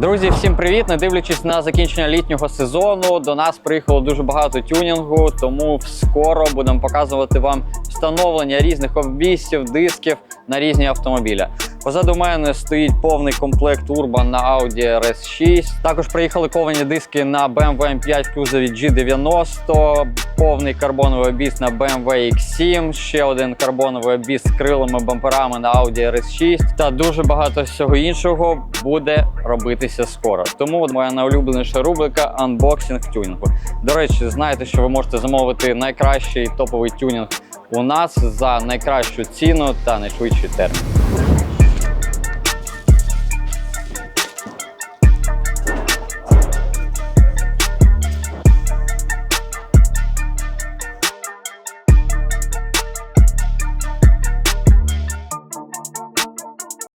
Друзі, всім привіт! Не дивлячись на закінчення літнього сезону, до нас приїхало дуже багато тюнінгу, тому скоро будемо показувати вам встановлення різних обвісів, дисків на різні автомобілі. Позаду мене стоїть повний комплект Urban на Audi RS6. Також приїхали ковані диски на BMW M5 в кузові G90, повний карбоновий обіс на BMW X7, ще один карбоновий обіс з крилами бамперами на Audi RS6 та дуже багато всього іншого буде робитися скоро. Тому от моя найулюбленіша рубрика анбоксинг тюнінгу. До речі, знаєте, що ви можете замовити найкращий топовий тюнінг у нас за найкращу ціну та найшвидший термін.